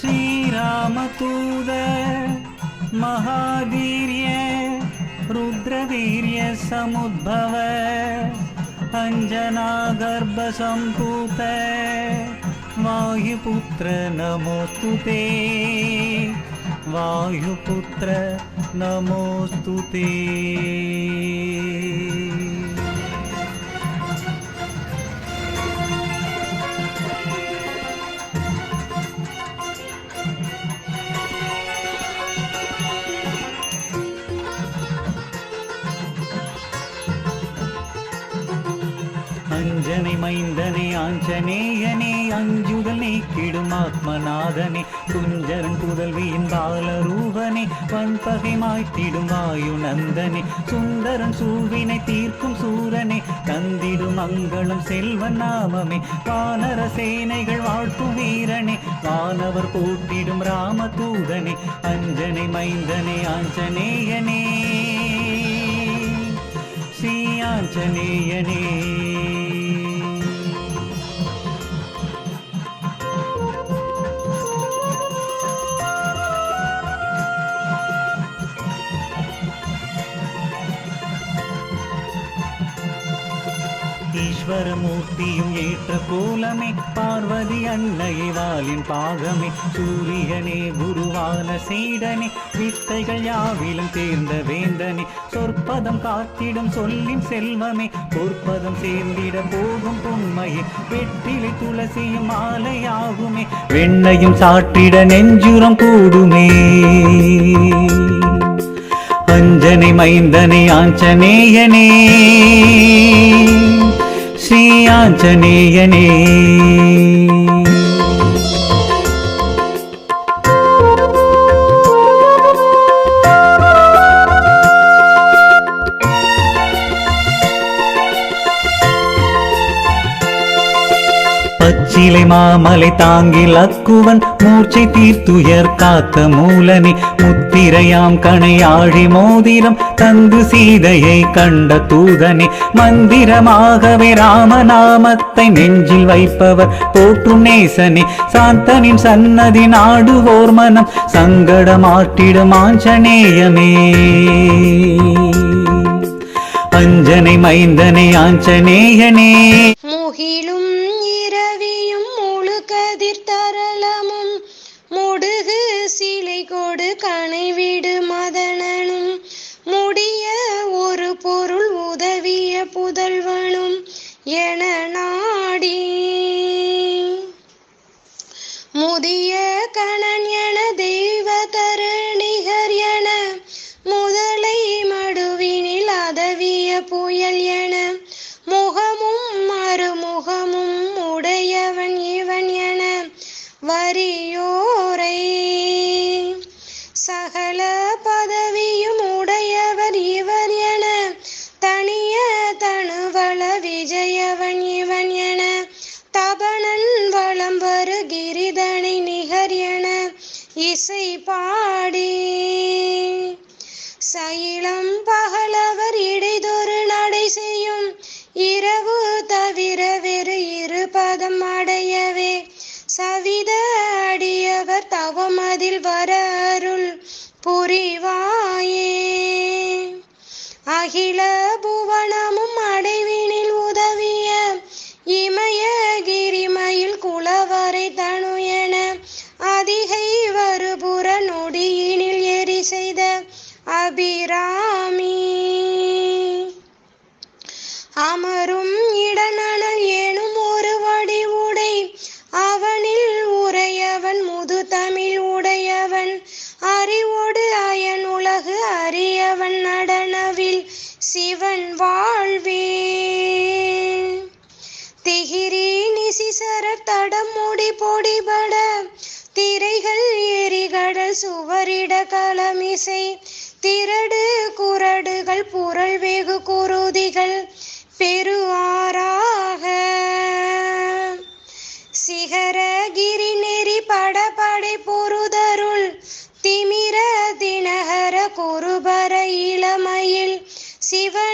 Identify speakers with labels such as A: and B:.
A: श्रीरामतूद महावीर्य रुद्रवीर्य समुद्भव अञ्जनागर्भसम्भूत वायुपुत्र नमोऽस्तु ते। वायुपुत्र नमोऽस्तु ते அஞ்சனை மைந்தனே ஆஞ்சநேயனே அஞ்சுதல் நீக்கிடும் ஆத்மநாதனே குஞ்சரன் புதல்வியின் பாலரூபனே வன்பகை மாய்த்திடும் வாயு நந்தனே சுந்தரன் சூவினை தீர்க்கும் சூரனே தந்திடும் மங்களம் செல்வன் நாமமே வானர சேனைகள் வாழ்த்தும் வீரனே வானவர் போட்டிடும் ராமதூதனே அஞ்சனை மைந்தனே ஆஞ்சநேயனே. ஸ்ரீ ஆஞ்சநேயனே. ஈஸ்வரமூர்த்தியும் ஏற்ற கோலமே. பார்வதி அன்னையை வாலின் பாகமே. சூரியனே குருவான சீடனே. வித்தைகள் யாவிலும் தேர்ந்த வேந்தனே. சொற்பதம் காத்திடும் சொல்லின் செல்வமே. பொற்பதம் சேர்ந்திட போகும் பொன்மையே. வெற்றிலை துளசியும் மாலையாகுமே. வெண்ணையும் சாற்றிட நெஞ்சுரம் கூடுமே. அஞ்சனை மைந்தனை ஆஞ்சநேயனே. ஸ்ரீ ஆஞ்சநேயனே. பச்சிலை மாமலை தாங்கில் அக்குவன் மூர்ச்சை தீர்த்துயர் காத்த மூலனே முத்திரையாம் கணையாழி மோதிரம் தந்து சீதையை கண்ட தூதனே. மந்திரமாகவே ராமநாமத்தை நெஞ்சில் வைப்பவர் போற்றும் நேசனே. சாந்தனின் சன்னதி நாடுவோர் மனம் சங்கடமாட்டிடும் ஆஞ்சநேயமே. அஞ்சனை மைந்தனை ஆஞ்சநேயனே.
B: முகிலும் இரவியும் முழு கதிர் தரளமும். முடுகு சிலை கொடு கனைவிடு மதனனும். முடிய ஒரு பொருள் உதவிய புதல்வனும். என நாடி சவித அடியவர் தவமதில் வர அருள் புரிவாயே. அகில புவனமும் அடைவினில் உதவிய இமய கிரிமயில் குலவரை தனு என அதிகை வருபுற நொடியினில் எரி செய்த அபிரா நடனவில் சிவன் வாழ்வே திகிரி நிசிசர தடம் பொடிபட திரைகள் எரிகடல் சுவரிட களமிசை திரடு குரடுகள் புரள் வெகு குருதிகள் Sivan